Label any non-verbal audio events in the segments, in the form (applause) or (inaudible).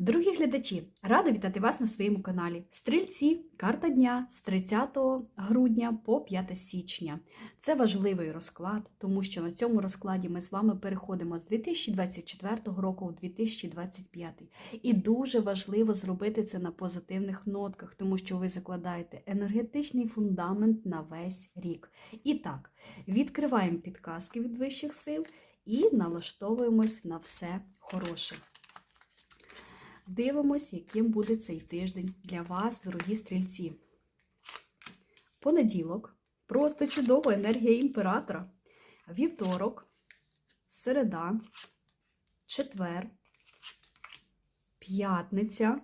Дорогі глядачі, рада вітати вас на своєму каналі. Стрільці, карта дня з 30 грудня по 5 січня. Це важливий розклад, тому що на цьому розкладі ми з вами переходимо з 2024 року у 2025. І дуже важливо зробити це на позитивних нотках, тому що ви закладаєте енергетичний фундамент на весь рік. І так, відкриваємо підказки від вищих сил і налаштовуємось на все хороше. Дивимось, яким буде цей тиждень для вас, дорогі стрільці. Понеділок. Просто чудова енергія імператора. Вівторок, середа, четвер, п'ятниця,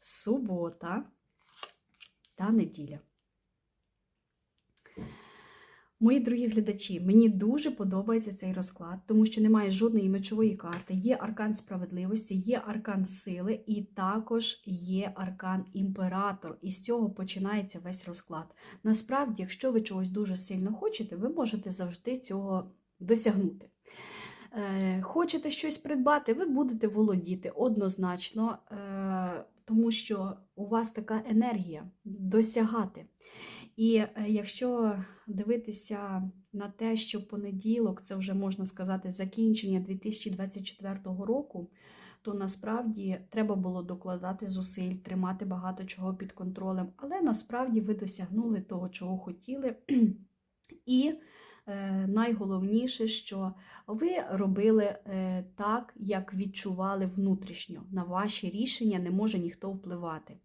субота та неділя. Мої дорогі глядачі, мені дуже подобається цей розклад, тому що немає жодної мечової карти. Є аркан справедливості, є аркан сили, і також є аркан імператор. І з цього починається весь розклад. Насправді, якщо ви чогось дуже сильно хочете, ви можете завжди цього досягнути. Е, Хочете щось придбати, ви будете володіти однозначно, е, тому що у вас така енергія досягати. І е, якщо дивитися на те, що понеділок це вже можна сказати закінчення 2024 року, то насправді треба було докладати зусиль, тримати багато чого під контролем, але насправді ви досягнули того, чого хотіли. (clears throat) І е, найголовніше, що ви робили е, так, як відчували внутрішньо. На ваші рішення не може ніхто впливати.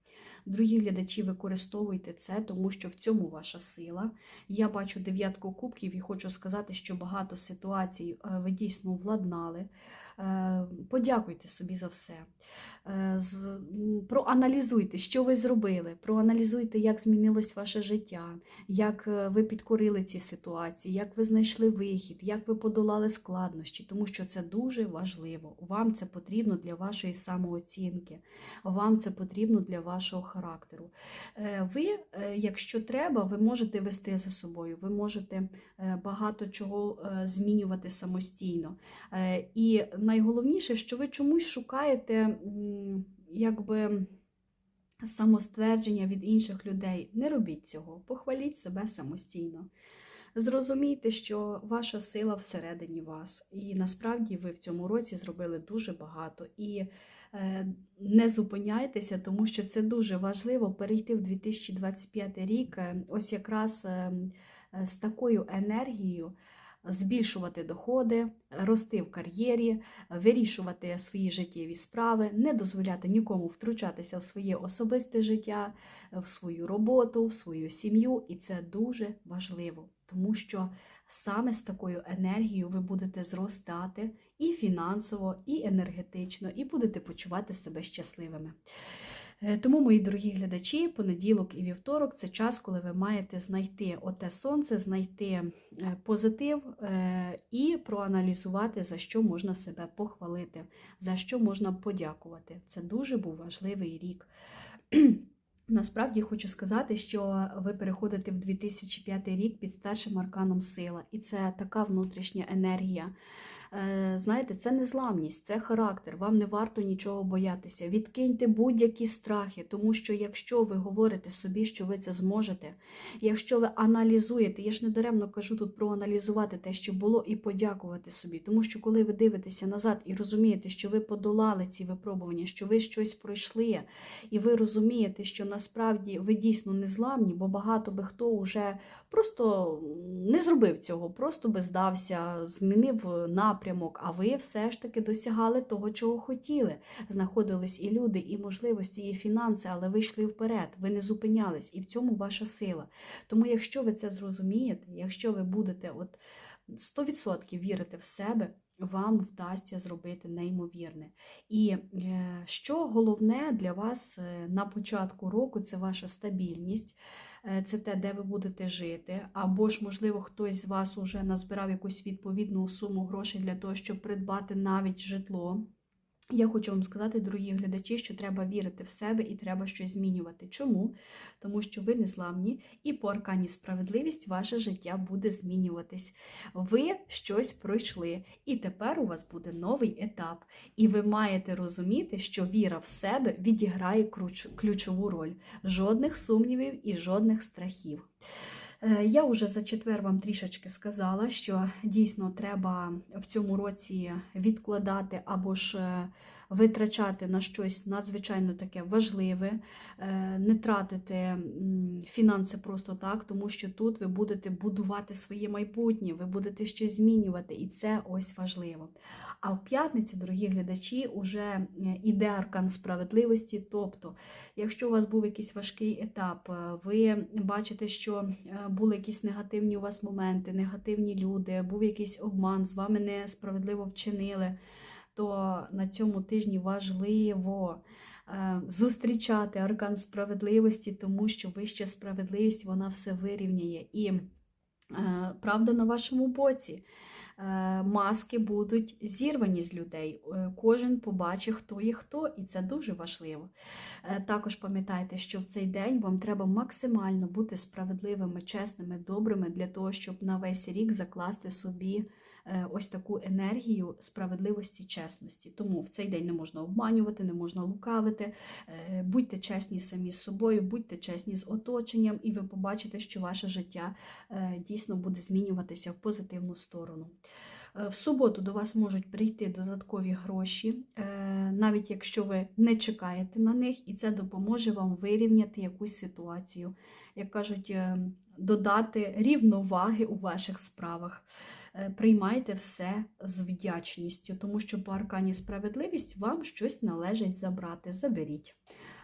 Другі глядачі, використовуйте це, тому що в цьому ваша сила. Я бачу дев'ятку кубків і хочу сказати, що багато ситуацій е, ви дійсно владнали. Е, Подякуйте собі за все. Е, Проаналізуйте, що ви зробили, проаналізуйте, як змінилось ваше життя, як е, ви підкорили ці ситуації, як ви знайшли вихід, як ви подолали складнощі, тому що це дуже важливо. Вам це потрібно для вашої самооцінки, вам це потрібно для вашого характеру. Ви, якщо треба, ви можете вести за собою, ви можете багато чого змінювати самостійно. І найголовніше, що ви чомусь шукаєте якби самоствердження від інших людей. Не робіть цього, похваліть себе самостійно. Зрозумійте, що ваша сила всередині вас, і насправді ви в цьому році зробили дуже багато. І е, не зупиняйтеся, тому що це дуже важливо перейти в 2025 рік, е, ось якраз е, е, з такою енергією збільшувати доходи, рости в кар'єрі, вирішувати свої життєві справи, не дозволяти нікому втручатися в своє особисте життя, в свою роботу, в свою сім'ю. І це дуже важливо, тому що саме з такою енергією ви будете зростати і фінансово, і енергетично, і будете почувати себе щасливими. Е, Тому, мої дорогі глядачі, понеділок і вівторок це час, коли ви маєте знайти оте сонце, знайти е, позитив е, і проаналізувати, за що можна себе похвалити, за що можна подякувати. Це дуже був важливий рік. (clears throat) Насправді хочу сказати, що ви переходите в 2005 рік під старшим арканом сила, і це така внутрішня енергія. Е, Знаєте, це незламність, це характер. Вам не варто нічого боятися. Відкиньте будь-які страхи, тому що якщо ви говорите собі, що ви це зможете, якщо ви аналізуєте, я ж не даремно кажу тут про аналізувати те, що було, і подякувати собі. Тому що коли ви дивитеся назад і розумієте, що ви подолали ці випробування, що ви щось пройшли, і ви розумієте, що насправді ви дійсно незламні, бо багато би хто вже просто не зробив цього, просто би здався, змінив напрямок, а ви все ж таки досягали того, чого хотіли. Знаходились і люди, і можливості, і фінанси, але ви йшли вперед, ви не зупинялись, і в цьому ваша сила. Тому, якщо ви це зрозумієте, якщо ви будете от 100% вірити в себе, вам вдасться зробити неймовірне. І е, що головне для вас е, на початку року це ваша стабільність, е, це те, де ви будете жити, або ж, можливо, хтось з вас уже назбирав якусь відповідну суму грошей для того, щоб придбати навіть житло. Я хочу вам сказати, дорогі глядачі, що треба вірити в себе і треба щось змінювати. Чому? Тому що ви незламні, і по аркані справедливість ваше життя буде змінюватись. Ви щось пройшли, і тепер у вас буде новий етап. І ви маєте розуміти, що віра в себе відіграє ключову роль. Жодних сумнівів і жодних страхів. Е, Я вже за четвер вам трішечки сказала, що дійсно треба в цьому році відкладати або ж е, витрачати на щось надзвичайно таке важливе, е, не тратити фінанси просто так, тому що тут ви будете будувати своє майбутнє, ви будете щось змінювати, і це ось важливо. А в п'ятницю, дорогі глядачі, уже е, іде аркан справедливості. Тобто, якщо у вас був якийсь важкий етап, е, ви бачите, що були якісь негативні у вас моменти, негативні люди, був якийсь обман, з вами несправедливо вчинили, то на цьому тижні важливо е, зустрічати аркан справедливості, тому що вища справедливість вона все вирівняє. І е, правда на вашому боці. Е, Маски будуть зірвані з людей. Кожен побачить, хто є хто, і це дуже важливо. Також пам'ятайте, що в цей день вам треба максимально бути справедливими, чесними, добрими для того, щоб на весь рік закласти собі ось таку енергію справедливості, чесності. Тому в цей день не можна обманювати, не можна лукавити. Е, Будьте чесні самі з собою, будьте чесні з оточенням, і ви побачите, що ваше життя е, дійсно буде змінюватися в позитивну сторону. Е, В суботу до вас можуть прийти додаткові гроші, е, навіть якщо ви не чекаєте на них, і це допоможе вам вирівняти якусь ситуацію, як кажуть, е, додати рівноваги у ваших справах. Е, Приймайте все з вдячністю, тому що по аркані справедливість вам щось належить забрати. Заберіть.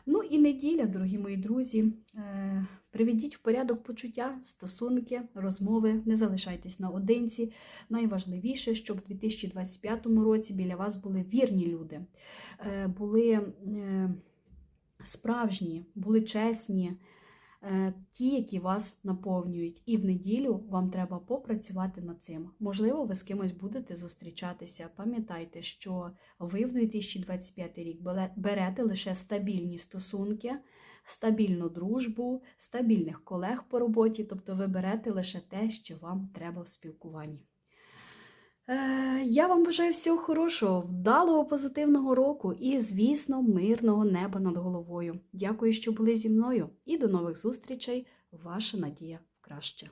Ну і неділя, дорогі мої друзі. Е, Приведіть в порядок почуття, стосунки, розмови, не залишайтесь наодинці. Найважливіше, щоб у 2025 році біля вас були вірні люди, е, були справжні, були чесні, ті, які вас наповнюють. І в неділю вам треба попрацювати над цим. Можливо, ви з кимось будете зустрічатися. Пам'ятайте, що ви в 2025 рік берете лише стабільні стосунки, стабільну дружбу, стабільних колег по роботі, тобто ви берете лише те, що вам треба в спілкуванні. Е, Я вам бажаю всього хорошого, вдалого позитивного року і, звісно, мирного неба над головою. Дякую, що були зі мною, і до нових зустрічей. Ваша надія краще.